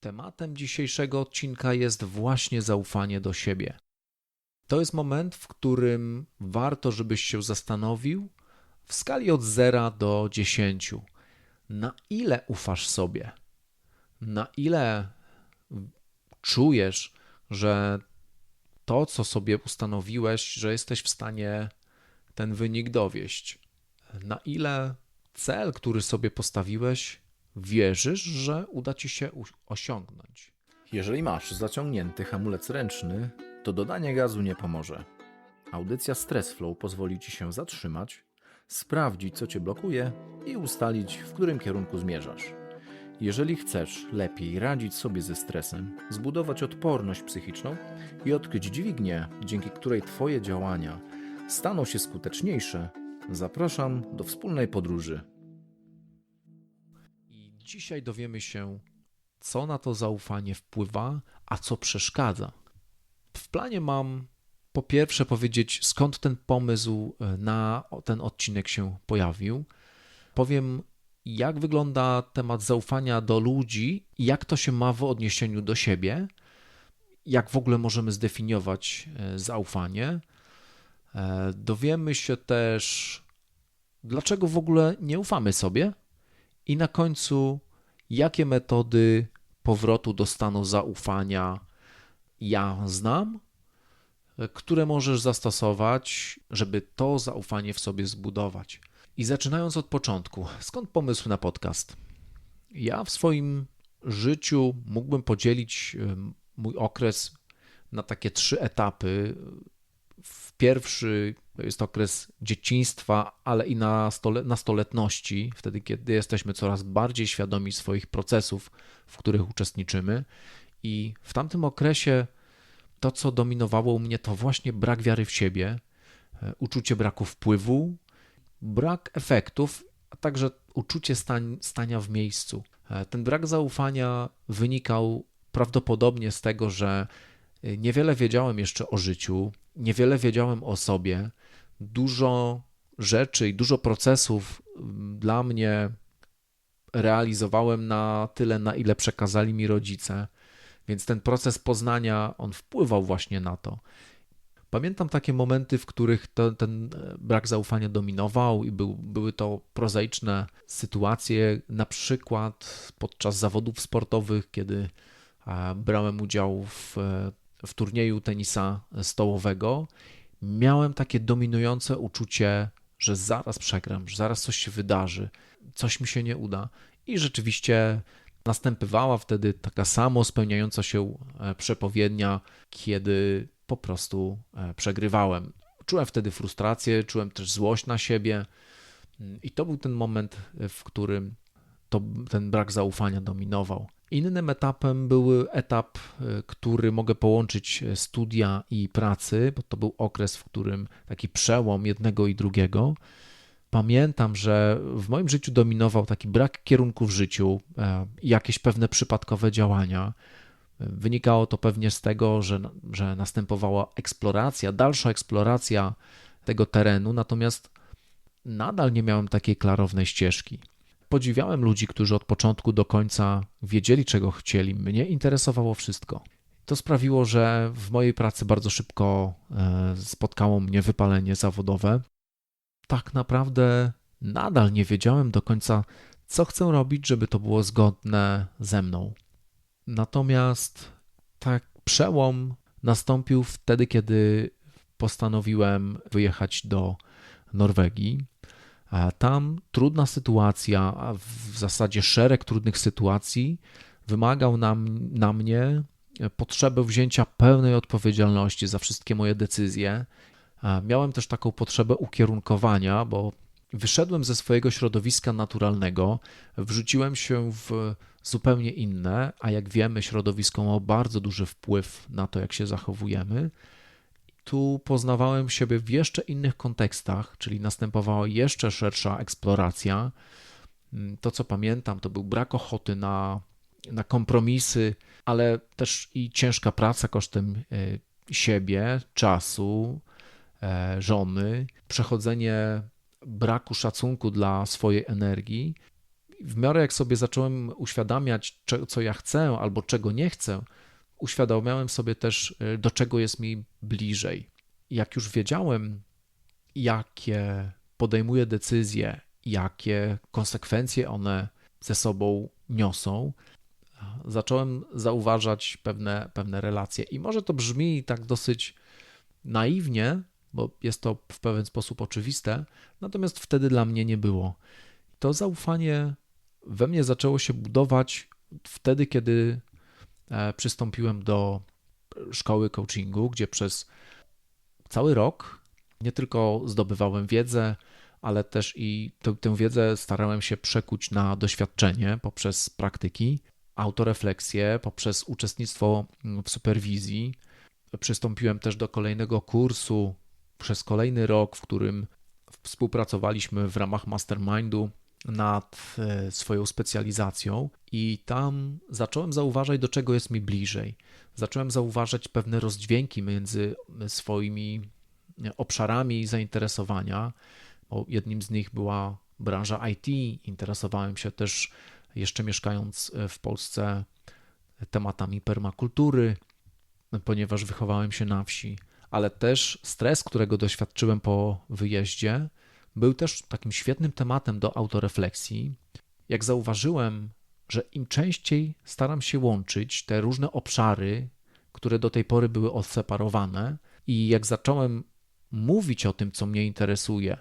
Tematem dzisiejszego odcinka jest właśnie zaufanie do siebie. To jest moment, w którym warto, żebyś się zastanowił w skali od 0 do 10, na ile ufasz sobie, na ile czujesz, że to, co sobie ustanowiłeś, że jesteś w stanie ten wynik dowieść, na ile cel, który sobie postawiłeś, wierzysz, że uda ci się osiągnąć. Jeżeli masz zaciągnięty hamulec ręczny, to dodanie gazu nie pomoże. Audycja Stress Flow pozwoli ci się zatrzymać, sprawdzić, co cię blokuje i ustalić, w którym kierunku zmierzasz. Jeżeli chcesz lepiej radzić sobie ze stresem, zbudować odporność psychiczną i odkryć dźwignię, dzięki której Twoje działania staną się skuteczniejsze, zapraszam do wspólnej podróży. I dzisiaj dowiemy się, co na to zaufanie wpływa, a co przeszkadza. W planie mam po pierwsze powiedzieć, skąd ten pomysł e, na ten odcinek się pojawił. Powiem, jak wygląda temat zaufania do ludzi i jak to się ma w odniesieniu do siebie, jak w ogóle możemy zdefiniować e, zaufanie. E, dowiemy się też, dlaczego w ogóle nie ufamy sobie, i na końcu, jakie metody powrotu do stanu zaufania ja znam, e, które możesz zastosować, żeby to zaufanie w sobie zbudować. I zaczynając od początku, skąd pomysł na podcast? Ja w swoim życiu mógłbym podzielić e, mój okres na takie trzy etapy. W pierwszy to jest okres dzieciństwa, ale i nastoletności, wtedy kiedy jesteśmy coraz bardziej świadomi swoich procesów, w których uczestniczymy. I w tamtym okresie to, co dominowało u mnie, to właśnie brak wiary w siebie, e, uczucie braku wpływu, brak efektów, a także uczucie stań, stania w miejscu. E, ten brak zaufania wynikał prawdopodobnie z tego, że e, niewiele wiedziałem jeszcze o życiu, niewiele wiedziałem o sobie, dużo rzeczy i dużo procesów dla mnie realizowałem na tyle, na ile przekazali mi rodzice. Więc ten proces poznania, on wpływał właśnie na to. Pamiętam takie momenty, w których to, ten e, brak zaufania dominował i był, były to prozaiczne sytuacje, na przykład podczas zawodów sportowych, kiedy brałem udział w, e, w turnieju tenisa stołowego. Miałem takie dominujące uczucie, że zaraz przegram, że zaraz coś się wydarzy, coś mi się nie uda. I rzeczywiście następowała wtedy taka samo spełniająca się e, przepowiednia, kiedy po prostu e, przegrywałem. Czułem wtedy frustrację, czułem też złość na siebie, i to był ten moment, e, w którym to, ten brak zaufania dominował. Innym etapem był etap, który mogę połączyć studia i pracy, bo to był okres, w którym taki przełom jednego i drugiego pamiętam, że w moim życiu dominował taki brak kierunku w życiu, e, jakieś pewne przypadkowe działania. Wynikało to pewnie z tego, że, że następowała eksploracja, dalsza eksploracja tego terenu, natomiast nadal nie miałem takiej klarownej ścieżki. Podziwiałem ludzi, którzy od początku do końca wiedzieli, czego chcieli. Mnie interesowało wszystko. To sprawiło, że w mojej pracy bardzo szybko e, spotkało mnie wypalenie zawodowe tak naprawdę nadal nie wiedziałem do końca, co chcę robić, żeby to było zgodne ze mną. Natomiast tak przełom nastąpił wtedy, kiedy postanowiłem wyjechać do Norwegii. Tam trudna sytuacja, a w zasadzie szereg trudnych sytuacji wymagał na, mnie potrzeby wzięcia pełnej odpowiedzialności za wszystkie moje decyzje Miałem też taką potrzebę ukierunkowania, bo wyszedłem ze swojego środowiska naturalnego, wrzuciłem się w zupełnie inne, a jak wiemy, środowisko ma bardzo duży wpływ na to, jak się zachowujemy. Tu poznawałem siebie w jeszcze innych kontekstach, czyli następowała jeszcze szersza eksploracja. To, co pamiętam, to był brak ochoty na, na kompromisy, ale też i ciężka praca kosztem e, siebie, czasu, E, żony, przechodzenie braku szacunku dla swojej energii. W miarę jak sobie zacząłem uświadamiać, co ja chcę albo czego nie chcę, uświadamiałem sobie też, y, do czego jest mi bliżej. Jak już wiedziałem, jakie podejmuję decyzje, jakie konsekwencje one ze sobą niosą, zacząłem zauważać pewne, pewne relacje. I może to brzmi tak dosyć naiwnie, bo jest to w pewien sposób oczywiste, natomiast wtedy dla mnie nie było. To zaufanie we mnie zaczęło się budować wtedy, kiedy przystąpiłem do szkoły coachingu, gdzie przez cały rok nie tylko zdobywałem wiedzę, ale też i tę, tę wiedzę starałem się przekuć na doświadczenie poprzez praktyki, autorefleksję, poprzez uczestnictwo w superwizji. Przystąpiłem też do kolejnego kursu przez kolejny rok, w którym współpracowaliśmy w ramach mastermindu nad e, swoją specjalizacją i tam zacząłem zauważać, do czego jest mi bliżej. Zacząłem zauważać pewne rozdźwięki między swoimi obszarami zainteresowania, bo jednym z nich była branża IT. Interesowałem się też, jeszcze mieszkając w Polsce, tematami permakultury, ponieważ wychowałem się na wsi, ale też stres, którego doświadczyłem po wyjeździe, był też takim świetnym tematem do autorefleksji. Jak zauważyłem, że im częściej staram się łączyć te różne obszary, które do tej pory były odseparowane, i jak zacząłem mówić o tym, co mnie interesuje,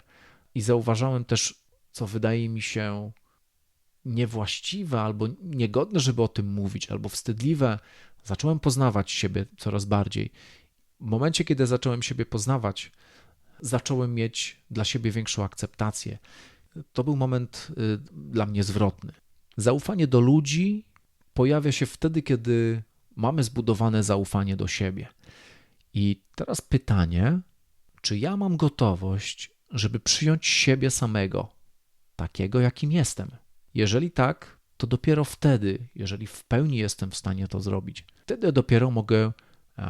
i zauważałem też, co wydaje mi się niewłaściwe albo niegodne, żeby o tym mówić, albo wstydliwe, zacząłem poznawać siebie coraz bardziej. W momencie, kiedy zacząłem siebie poznawać, zacząłem mieć dla siebie większą akceptację. To był moment y, dla mnie zwrotny. Zaufanie do ludzi pojawia się wtedy, kiedy mamy zbudowane zaufanie do siebie. I teraz pytanie, czy ja mam gotowość, żeby przyjąć siebie samego, takiego jakim jestem? Jeżeli tak, to dopiero wtedy, jeżeli w pełni jestem w stanie to zrobić, wtedy dopiero mogę,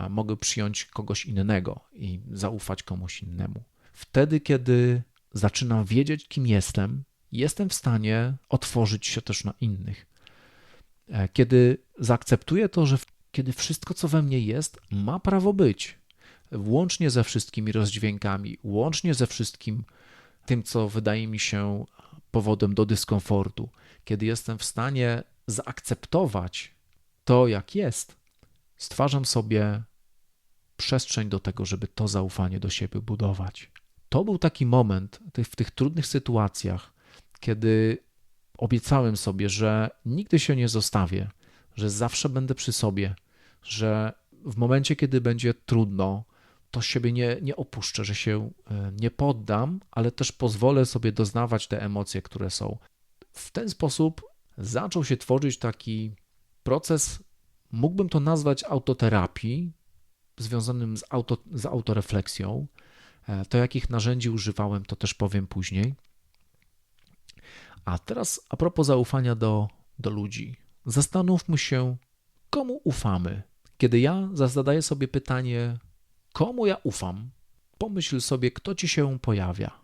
mogę przyjąć kogoś innego i zaufać komuś innemu. Wtedy, kiedy zaczynam wiedzieć, kim jestem, jestem w stanie otworzyć się też na innych. E, kiedy zaakceptuję to, że kiedy wszystko, co we mnie jest, ma prawo być, łącznie ze wszystkimi rozdźwiękami, łącznie ze wszystkim tym, co wydaje mi się powodem do dyskomfortu, kiedy jestem w stanie zaakceptować to, jak jest, stwarzam sobie przestrzeń do tego, żeby to zaufanie do siebie budować. To był taki moment w tych trudnych sytuacjach, kiedy obiecałem sobie, że nigdy się nie zostawię, że zawsze będę przy sobie, że w momencie, kiedy będzie trudno, to siebie nie, nie opuszczę, że się e, nie poddam, ale też pozwolę sobie doznawać te emocje, które są. W ten sposób zaczął się tworzyć taki proces, mógłbym to nazwać autoterapii, związanym z, auto, z autorefleksją. E, to, jakich narzędzi używałem, to też powiem później. A teraz a propos zaufania do, do ludzi. Zastanówmy się, komu ufamy. Kiedy ja zadaję sobie pytanie, komu ja ufam, pomyśl sobie, kto ci się pojawia,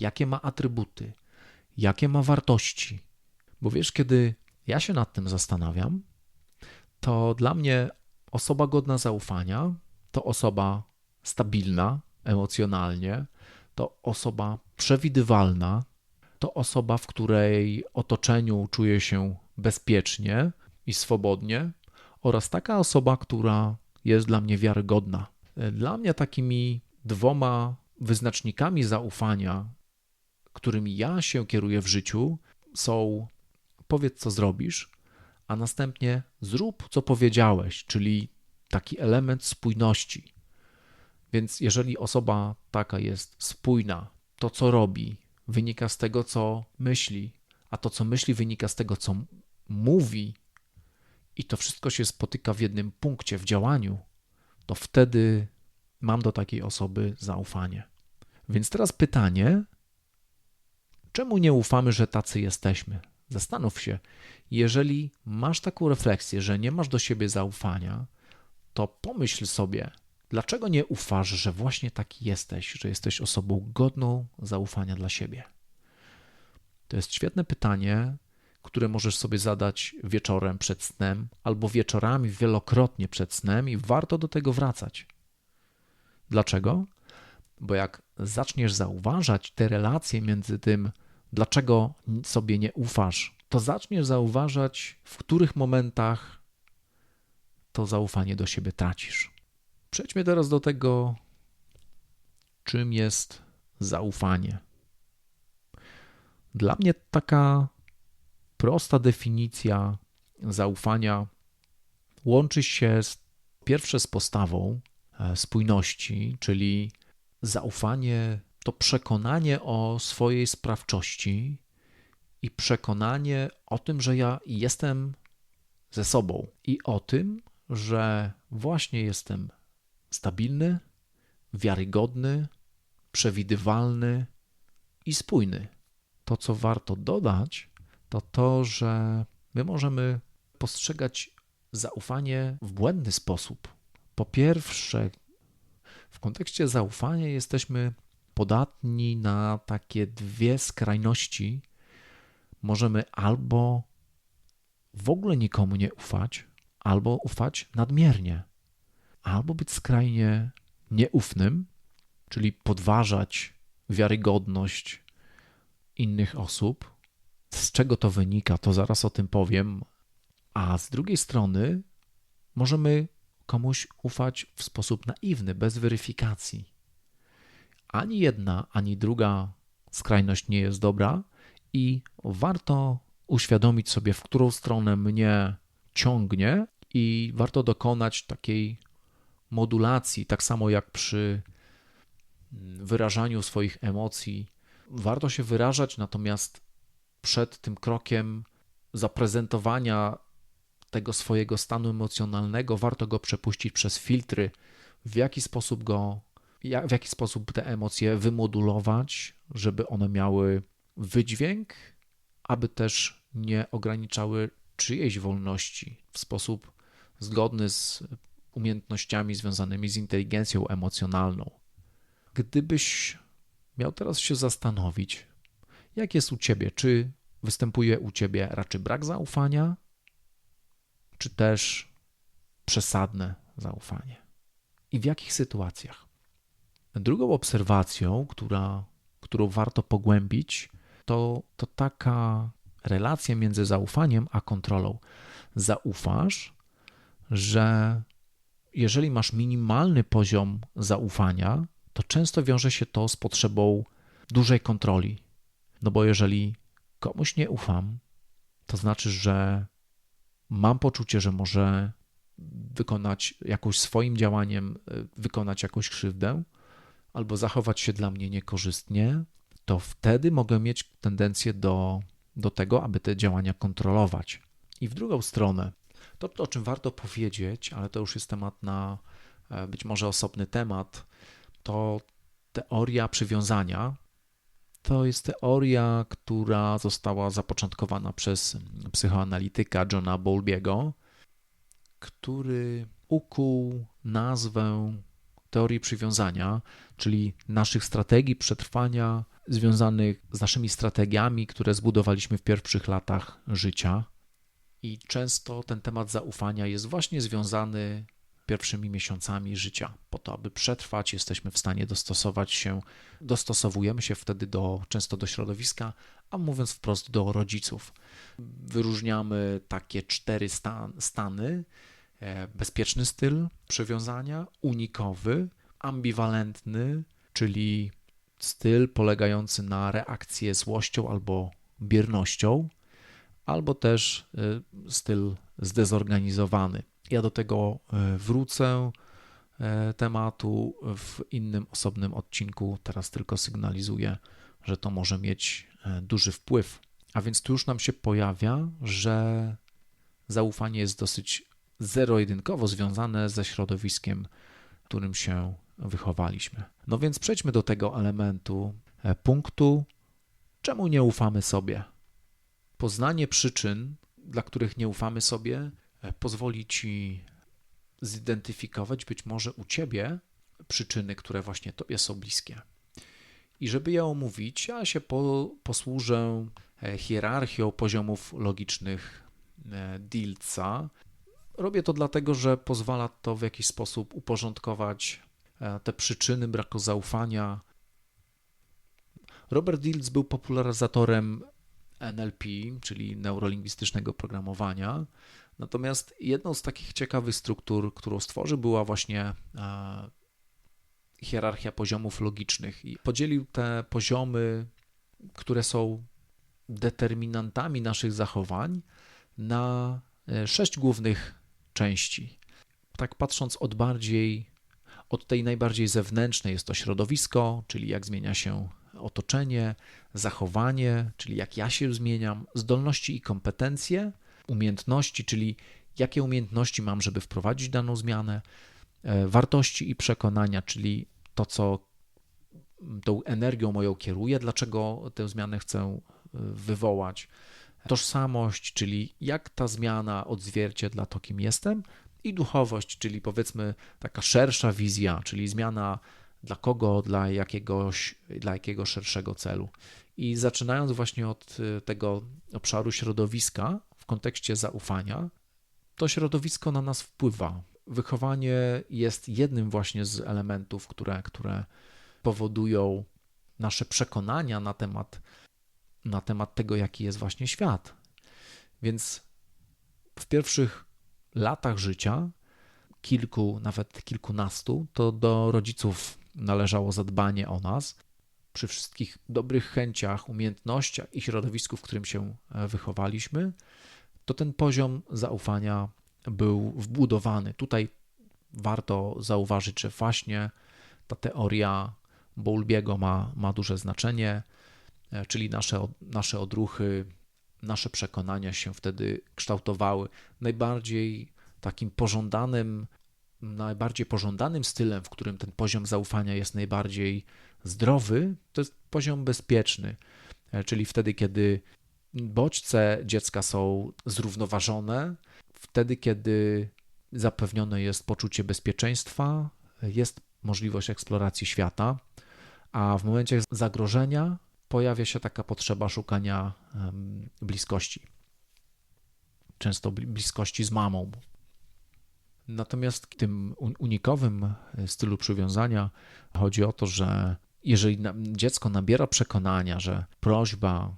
jakie ma atrybuty, jakie ma wartości. Bo wiesz, kiedy ja się nad tym zastanawiam, to dla mnie osoba godna zaufania to osoba stabilna emocjonalnie, to osoba przewidywalna, to osoba, w której otoczeniu czuje się bezpiecznie i swobodnie, oraz taka osoba, która jest dla mnie wiarygodna. Dla mnie takimi dwoma wyznacznikami zaufania, którymi ja się kieruję w życiu, są powiedz, co zrobisz, a następnie zrób, co powiedziałeś, czyli taki element spójności. Więc jeżeli osoba taka jest spójna, to co robi, wynika z tego, co myśli, a to, co myśli, wynika z tego, co mówi, i to wszystko się spotyka w jednym punkcie, w działaniu, to wtedy mam do takiej osoby zaufanie. Więc teraz pytanie, czemu nie ufamy, że tacy jesteśmy? Zastanów się, jeżeli masz taką refleksję, że nie masz do siebie zaufania, to pomyśl sobie, Dlaczego nie ufasz, że właśnie taki jesteś, że jesteś osobą godną zaufania dla siebie? To jest świetne pytanie, które możesz sobie zadać wieczorem przed snem albo wieczorami wielokrotnie przed snem i warto do tego wracać. Dlaczego? Bo jak zaczniesz zauważać te relacje między tym, dlaczego sobie nie ufasz, to zaczniesz zauważać, w których momentach to zaufanie do siebie tracisz. Przejdźmy teraz do tego, czym jest zaufanie. Dla mnie taka prosta definicja zaufania łączy się z, pierwsze z postawą e, spójności, czyli zaufanie to przekonanie o swojej sprawczości i przekonanie o tym, że ja jestem ze sobą i o tym, że właśnie jestem stabilny, wiarygodny, przewidywalny i spójny. To, co warto dodać, to to, że my możemy postrzegać zaufanie w błędny sposób. Po pierwsze, w kontekście zaufania jesteśmy podatni na takie dwie skrajności. Możemy albo w ogóle nikomu nie ufać, albo ufać nadmiernie, albo być skrajnie nieufnym, czyli podważać wiarygodność innych osób. Z czego to wynika, to zaraz o tym powiem. A z drugiej strony możemy komuś ufać w sposób naiwny, bez weryfikacji. Ani jedna, ani druga skrajność nie jest dobra i warto uświadomić sobie, w którą stronę mnie ciągnie, i warto dokonać takiej modulacji, tak samo jak przy wyrażaniu swoich emocji. Warto się wyrażać, natomiast przed tym krokiem zaprezentowania tego swojego stanu emocjonalnego, warto go przepuścić przez filtry, w jaki sposób go, w jaki sposób te emocje wymodulować, żeby one miały wydźwięk, aby też nie ograniczały czyjejś wolności w sposób zgodny z umiejętnościami związanymi z inteligencją emocjonalną. Gdybyś miał teraz się zastanowić, jak jest u ciebie, czy występuje u ciebie raczej brak zaufania, czy też przesadne zaufanie i w jakich sytuacjach. Drugą obserwacją, która, którą warto pogłębić, to, to taka relacja między zaufaniem a kontrolą. Zaufasz, że jeżeli masz minimalny poziom zaufania, to często wiąże się to z potrzebą dużej kontroli. No bo jeżeli komuś nie ufam, to znaczy, że mam poczucie, że może wykonać jakąś swoim działaniem, wykonać jakąś krzywdę, albo zachować się dla mnie niekorzystnie, to wtedy mogę mieć tendencję do, do tego, aby te działania kontrolować. I w drugą stronę, to, to, o czym warto powiedzieć, ale to już jest temat na e, być może osobny temat, to teoria przywiązania. To jest teoria, która została zapoczątkowana przez psychoanalityka Johna Bowlbiego, który ukuł nazwę teorii przywiązania, czyli naszych strategii przetrwania związanych z naszymi strategiami, które zbudowaliśmy w pierwszych latach życia. I często ten temat zaufania jest właśnie związany pierwszymi miesiącami życia. Po to, aby przetrwać, jesteśmy w stanie dostosować się, dostosowujemy się wtedy do, często do środowiska, a mówiąc wprost do rodziców. Wyróżniamy takie cztery stan, stany: bezpieczny styl przywiązania, unikowy, ambiwalentny, czyli styl polegający na reakcji złością albo biernością, albo też y, styl zdezorganizowany. Ja do tego y, wrócę tematu w innym osobnym odcinku. Teraz tylko sygnalizuję, że to może mieć duży wpływ. A więc tu już nam się pojawia, że zaufanie jest dosyć zero-jedynkowo związane ze środowiskiem, w którym się wychowaliśmy. No więc przejdźmy do tego elementu, punktu, czemu nie ufamy sobie. Poznanie przyczyn, dla których nie ufamy sobie, e, pozwoli ci zidentyfikować być może u ciebie przyczyny, które właśnie tobie są bliskie. I żeby je omówić, ja się po, posłużę e, hierarchią poziomów logicznych e, Dilca. Robię to dlatego, że pozwala to w jakiś sposób uporządkować e, te przyczyny braku zaufania. Robert Diltz był popularyzatorem NLP, czyli neurolingwistycznego programowania. Natomiast jedną z takich ciekawych struktur, którą stworzył, była właśnie hierarchia poziomów logicznych i podzielił te poziomy, które są determinantami naszych zachowań, na e, sześć głównych części. Tak patrząc od bardziej, od tej najbardziej zewnętrznej jest to środowisko, czyli jak zmienia się otoczenie, zachowanie, czyli jak ja się zmieniam, zdolności i kompetencje, umiejętności, czyli jakie umiejętności mam, żeby wprowadzić daną zmianę, E, wartości i przekonania, czyli to, co tą energią moją kieruje, dlaczego tę zmianę chcę e, wywołać. Tożsamość, czyli jak ta zmiana odzwierciedla to, kim jestem, i duchowość, czyli powiedzmy taka szersza wizja, czyli zmiana dla kogo, dla jakiegoś, dla jakiego szerszego celu. I zaczynając właśnie od e, tego obszaru środowiska w kontekście zaufania, to środowisko na nas wpływa wychowanie jest jednym właśnie z elementów, które, które powodują nasze przekonania na temat, na temat tego, jaki jest właśnie świat. Więc w pierwszych latach życia, kilku, nawet kilkunastu, to do rodziców należało zadbanie o nas. Przy wszystkich dobrych chęciach, umiejętnościach i środowisku, w którym się e, wychowaliśmy, to ten poziom zaufania był wbudowany. Tutaj warto zauważyć, że właśnie ta teoria Bowlbiego ma, ma duże znaczenie, czyli nasze, nasze odruchy, nasze przekonania się wtedy kształtowały. Najbardziej takim pożądanym, najbardziej pożądanym stylem, w którym ten poziom zaufania jest najbardziej zdrowy, to jest poziom bezpieczny, e, czyli wtedy, kiedy bodźce dziecka są zrównoważone, wtedy, kiedy zapewnione jest poczucie bezpieczeństwa, jest możliwość eksploracji świata, a w momencie zagrożenia pojawia się taka potrzeba szukania bliskości. Często bliskości z mamą. Natomiast w tym unikowym stylu przywiązania chodzi o to, że jeżeli dziecko nabiera przekonania, że prośba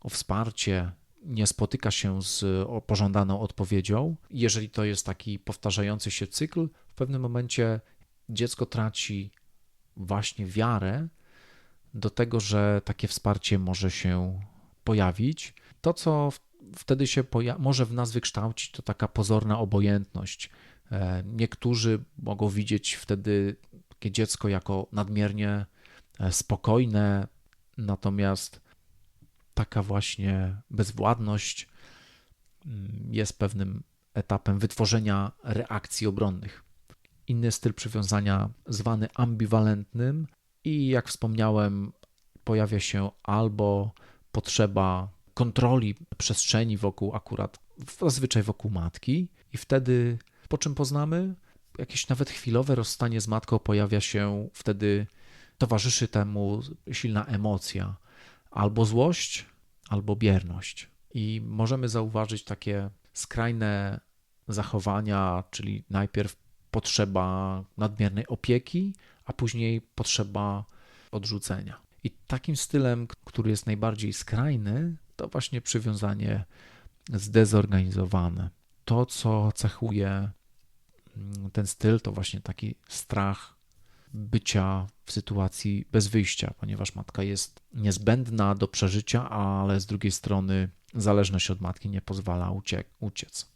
o wsparcie nie spotyka się z pożądaną odpowiedzią. Jeżeli to jest taki powtarzający się cykl, w pewnym momencie dziecko traci właśnie wiarę do tego, że takie wsparcie może się pojawić. To, co wtedy się może w nas wykształcić, to taka pozorna obojętność. E, niektórzy mogą widzieć wtedy takie dziecko jako nadmiernie e, spokojne, natomiast taka właśnie bezwładność mm, jest pewnym etapem wytworzenia reakcji obronnych. Inny styl przywiązania, zwany ambiwalentnym, i jak wspomniałem, pojawia się albo potrzeba kontroli przestrzeni wokół, akurat zazwyczaj wokół matki, i wtedy po czym poznamy? Jakieś nawet chwilowe rozstanie z matką pojawia się, wtedy towarzyszy temu silna emocja, albo złość, albo bierność. I możemy zauważyć takie skrajne zachowania, czyli najpierw potrzeba nadmiernej opieki, a później potrzeba odrzucenia. I takim stylem, który jest najbardziej skrajny, to właśnie przywiązanie zdezorganizowane. To, co cechuje mm, ten styl, to właśnie taki strach bycia w sytuacji bez wyjścia, ponieważ matka jest niezbędna do przeżycia, ale z drugiej strony zależność od matki nie pozwala uciec.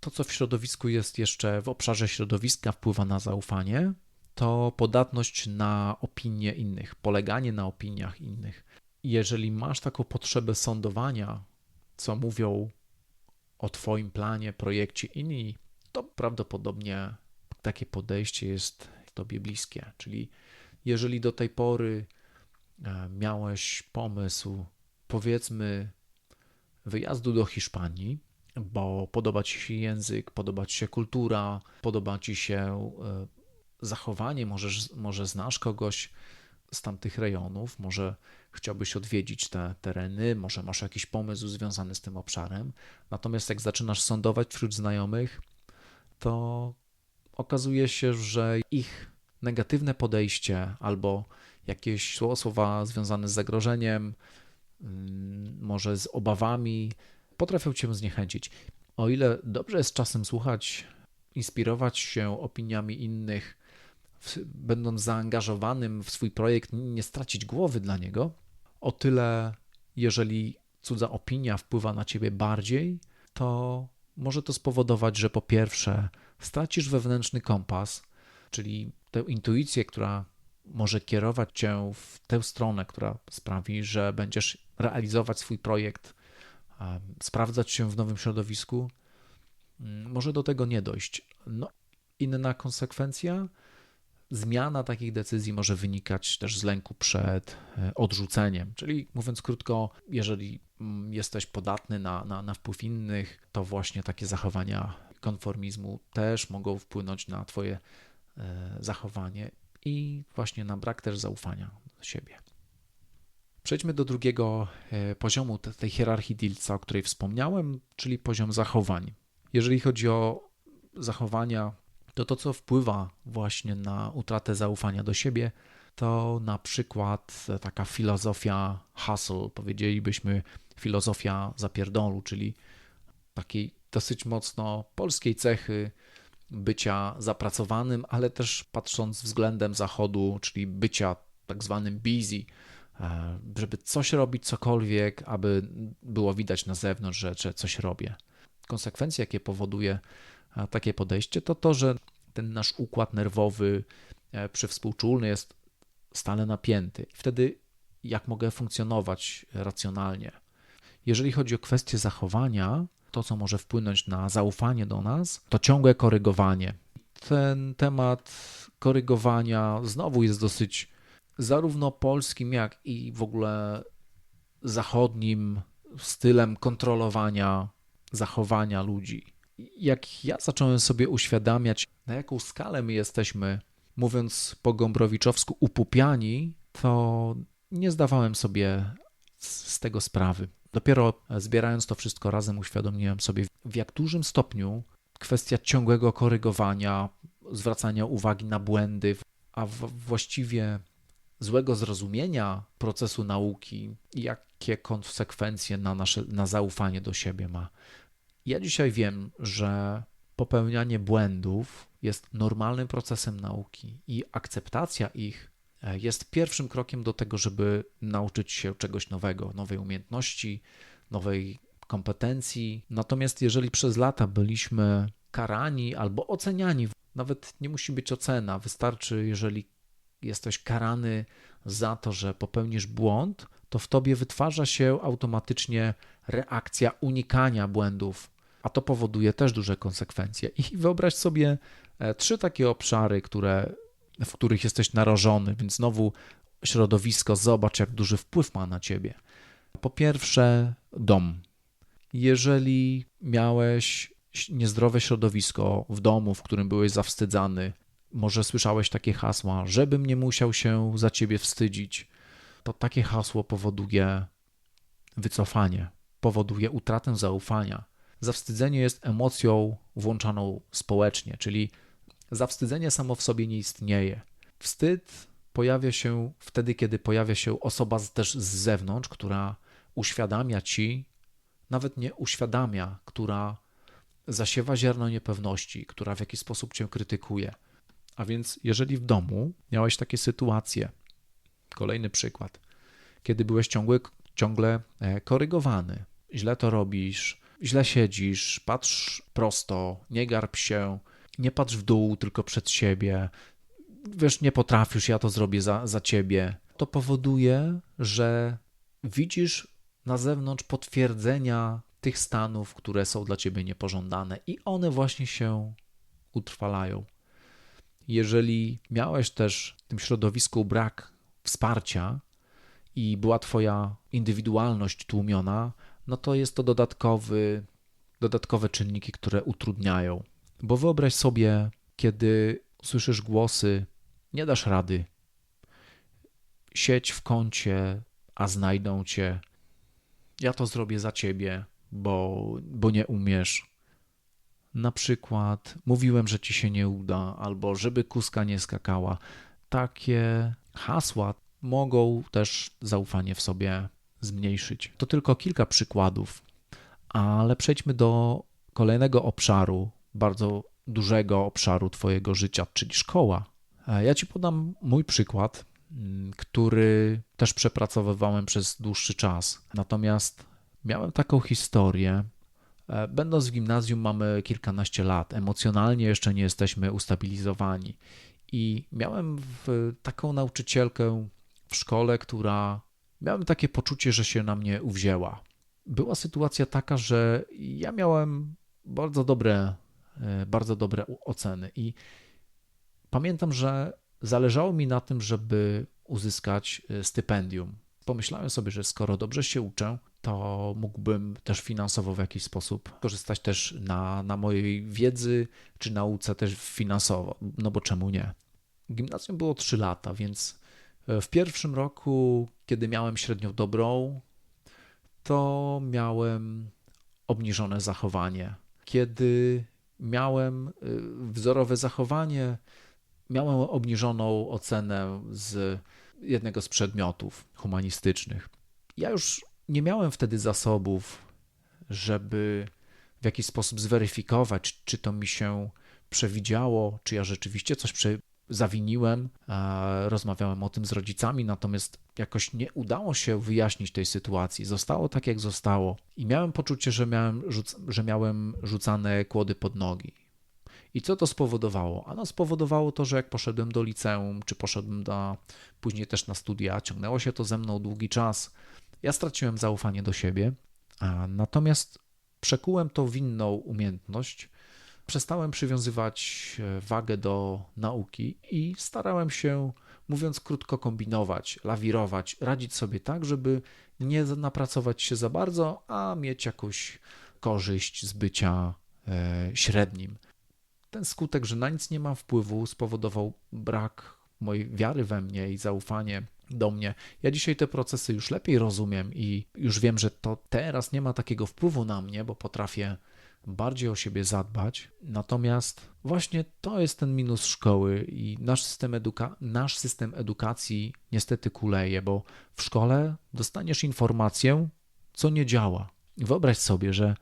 To, co w środowisku jest jeszcze w obszarze środowiska, wpływa na zaufanie, to podatność na opinie innych, poleganie na opiniach innych. Jeżeli masz taką potrzebę sądowania, co mówią o Twoim planie, projekcie inni, to prawdopodobnie takie podejście jest Tobie bliskie. Czyli jeżeli do tej pory e, miałeś pomysł, powiedzmy, wyjazdu do Hiszpanii, bo podoba ci się język, podoba ci się kultura, podoba ci się e, zachowanie, może, może znasz kogoś z tamtych rejonów, może chciałbyś odwiedzić te tereny, może masz jakiś pomysł związany z tym obszarem. Natomiast jak zaczynasz sądować wśród znajomych, to okazuje się, że ich negatywne podejście albo jakieś słowa związane z zagrożeniem, mm, może z obawami, potrafią cię zniechęcić. O ile dobrze jest czasem słuchać, inspirować się opiniami innych, będąc zaangażowanym w swój projekt, nie stracić głowy dla niego, o tyle jeżeli cudza opinia wpływa na ciebie bardziej, to może to spowodować, że po pierwsze stracisz wewnętrzny kompas, czyli tę intuicję, która może kierować cię w tę stronę, która sprawi, że będziesz realizować swój projekt, sprawdzać się w nowym środowisku, mm, może do tego nie dojść. No, inna konsekwencja, zmiana takich decyzji może wynikać też z lęku przed e, odrzuceniem. Czyli mówiąc krótko, jeżeli mm, jesteś podatny na, na, na wpływ innych, to właśnie takie zachowania konformizmu też mogą wpłynąć na Twoje e, zachowanie i właśnie na brak też zaufania do siebie. Przejdźmy do drugiego e, poziomu tej hierarchii Dilca, o której wspomniałem, czyli poziom zachowań. Jeżeli chodzi o zachowania, to to, co wpływa właśnie na utratę zaufania do siebie, to na przykład taka filozofia hustle, powiedzielibyśmy filozofia zapierdolu, czyli takiej dosyć mocno polskiej cechy bycia zapracowanym, ale też patrząc względem zachodu, czyli bycia tak zwanym busy, e, żeby coś robić, cokolwiek, aby było widać na zewnątrz, że, że coś robię. Konsekwencje, jakie powoduje takie podejście, to to, że ten nasz układ nerwowy e, przywspółczulny jest stale napięty. Wtedy jak mogę funkcjonować racjonalnie? Jeżeli chodzi o kwestie zachowania, to, co może wpłynąć na zaufanie do nas, to ciągłe korygowanie. Ten temat korygowania znowu jest dosyć zarówno polskim, jak i w ogóle zachodnim stylem kontrolowania zachowania ludzi. Jak ja zacząłem sobie uświadamiać, na jaką skalę my jesteśmy, mówiąc po gombrowiczowsku, upupiani, to nie zdawałem sobie z tego sprawy. Dopiero zbierając to wszystko razem, uświadomiłem sobie, w jak dużym stopniu kwestia ciągłego korygowania, zwracania uwagi na błędy, a właściwie złego zrozumienia procesu nauki, jakie konsekwencje na, nasze, na zaufanie do siebie ma. Ja dzisiaj wiem, że popełnianie błędów jest normalnym procesem nauki i akceptacja ich E, jest pierwszym krokiem do tego, żeby nauczyć się czegoś nowego, nowej umiejętności, nowej kompetencji. Natomiast jeżeli przez lata byliśmy karani albo oceniani, nawet nie musi być ocena, wystarczy, jeżeli jesteś karany za to, że popełnisz błąd, to w tobie wytwarza się automatycznie reakcja unikania błędów, a to powoduje też duże konsekwencje. I wyobraź sobie e, trzy takie obszary, które w których jesteś narażony, więc znowu środowisko, zobacz, jak duży wpływ ma na ciebie. Po pierwsze, dom. Jeżeli miałeś niezdrowe środowisko w domu, w którym byłeś zawstydzany, może słyszałeś takie hasła, żebym nie musiał się za ciebie wstydzić, to takie hasło powoduje wycofanie, powoduje utratę zaufania. Zawstydzenie jest emocją włączaną społecznie, czyli Zawstydzenie samo w sobie nie istnieje. Wstyd pojawia się wtedy, kiedy pojawia się osoba też z zewnątrz, która uświadamia ci, nawet nie uświadamia, która zasiewa ziarno niepewności, która w jakiś sposób cię krytykuje. A więc, jeżeli w domu miałeś takie sytuacje, kolejny przykład, kiedy byłeś ciągle, ciągle e, korygowany, źle to robisz, źle siedzisz, patrz prosto, nie garb się, nie patrz w dół, tylko przed siebie. Wiesz, nie potrafisz, ja to zrobię za, za ciebie. To powoduje, że widzisz na zewnątrz potwierdzenia tych stanów, które są dla ciebie niepożądane, i one właśnie się utrwalają. Jeżeli miałeś też w tym środowisku brak wsparcia i była twoja indywidualność tłumiona, no to jest to dodatkowy dodatkowe czynniki, które utrudniają. Bo wyobraź sobie, kiedy słyszysz głosy, nie dasz rady, siedź w kącie, a znajdą cię. Ja to zrobię za ciebie, bo, bo nie umiesz. Na przykład mówiłem, że ci się nie uda, albo żeby kuska nie skakała. Takie hasła mogą też zaufanie w sobie zmniejszyć. To tylko kilka przykładów, ale przejdźmy do kolejnego obszaru, bardzo dużego obszaru Twojego życia, czyli szkoła. Ja Ci podam mój przykład, mm, który też przepracowywałem przez dłuższy czas. Natomiast miałem taką historię. E, będąc w gimnazjum, mamy kilkanaście lat, emocjonalnie jeszcze nie jesteśmy ustabilizowani. I miałem taką nauczycielkę w szkole, która miałem takie poczucie, że się na mnie uwzięła. Była sytuacja taka, że ja miałem bardzo dobre, e, bardzo dobre oceny i pamiętam, że zależało mi na tym, żeby uzyskać e, stypendium. Pomyślałem sobie, że skoro dobrze się uczę, to mógłbym też finansowo w jakiś sposób korzystać też na, na mojej wiedzy czy nauce też finansowo, no bo czemu nie? Gimnazjum było 3 lata, więc w pierwszym roku, kiedy miałem średnią dobrą, to miałem obniżone zachowanie. Kiedy miałem e, wzorowe zachowanie, miałem obniżoną ocenę z jednego z przedmiotów humanistycznych. Ja już nie miałem wtedy zasobów, żeby w jakiś sposób zweryfikować, czy to mi się przewidziało, czy ja rzeczywiście coś zawiniłem. Rozmawiałem o tym z rodzicami, natomiast jakoś nie udało się wyjaśnić tej sytuacji. Zostało tak, jak zostało, i miałem poczucie, że miałem, że miałem rzucane kłody pod nogi. I co to spowodowało? Ano spowodowało to, że jak poszedłem do liceum, czy poszedłem do, później też na studia, ciągnęło się to ze mną długi czas. Ja straciłem zaufanie do siebie, natomiast przekułem to w inną umiejętność. Przestałem przywiązywać e, wagę do nauki i starałem się, mówiąc krótko, kombinować, lawirować, radzić sobie tak, żeby nie napracować się za bardzo, a mieć jakąś korzyść z bycia e, średnim. Ten skutek, że na nic nie mam wpływu, spowodował brak mojej wiary we mnie i zaufanie do mnie. Ja dzisiaj te procesy już lepiej rozumiem i już wiem, że to teraz nie ma takiego wpływu na mnie, bo potrafię bardziej o siebie zadbać. Natomiast właśnie to jest ten minus szkoły i nasz system, eduka- nasz system edukacji niestety kuleje, bo w szkole dostaniesz informację, co nie działa. Wyobraź sobie, że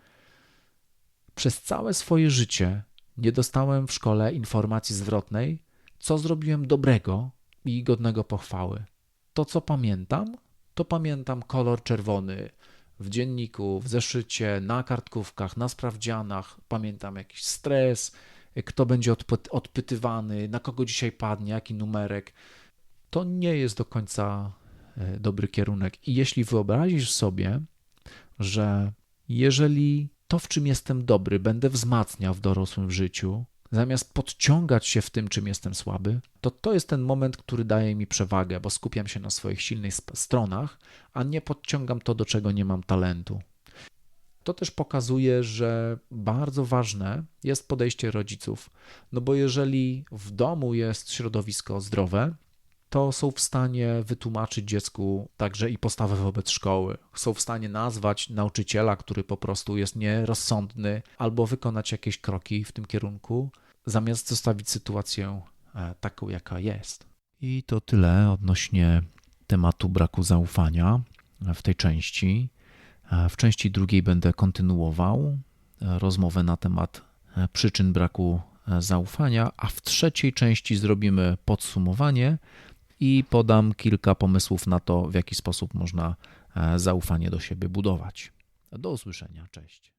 przez całe swoje życie nie dostałem w szkole informacji zwrotnej, co zrobiłem dobrego i godnego pochwały. To, co pamiętam, to pamiętam kolor czerwony w dzienniku, w zeszycie, na kartkówkach, na sprawdzianach. Pamiętam jakiś stres, kto będzie odpytywany, na kogo dzisiaj padnie, jaki numerek. To nie jest do końca e, dobry kierunek. I jeśli wyobrazisz sobie, że jeżeli to, w czym jestem dobry, będę wzmacniał w dorosłym życiu, zamiast podciągać się w tym, czym jestem słaby, to to jest ten moment, który daje mi przewagę, bo skupiam się na swoich silnych stronach, a nie podciągam to, do czego nie mam talentu. To też pokazuje, że bardzo ważne jest podejście rodziców, no bo jeżeli w domu jest środowisko zdrowe, to są w stanie wytłumaczyć dziecku także i postawę wobec szkoły. Są w stanie nazwać nauczyciela, który po prostu jest nierozsądny, albo wykonać jakieś kroki w tym kierunku, zamiast zostawić sytuację e, taką, jaka jest. I to tyle odnośnie tematu braku zaufania w tej części. E, w części drugiej będę kontynuował e, rozmowę na temat przyczyn braku zaufania, a w trzeciej części zrobimy podsumowanie i podam kilka pomysłów na to, w jaki sposób można zaufanie do siebie budować. Do usłyszenia. Cześć.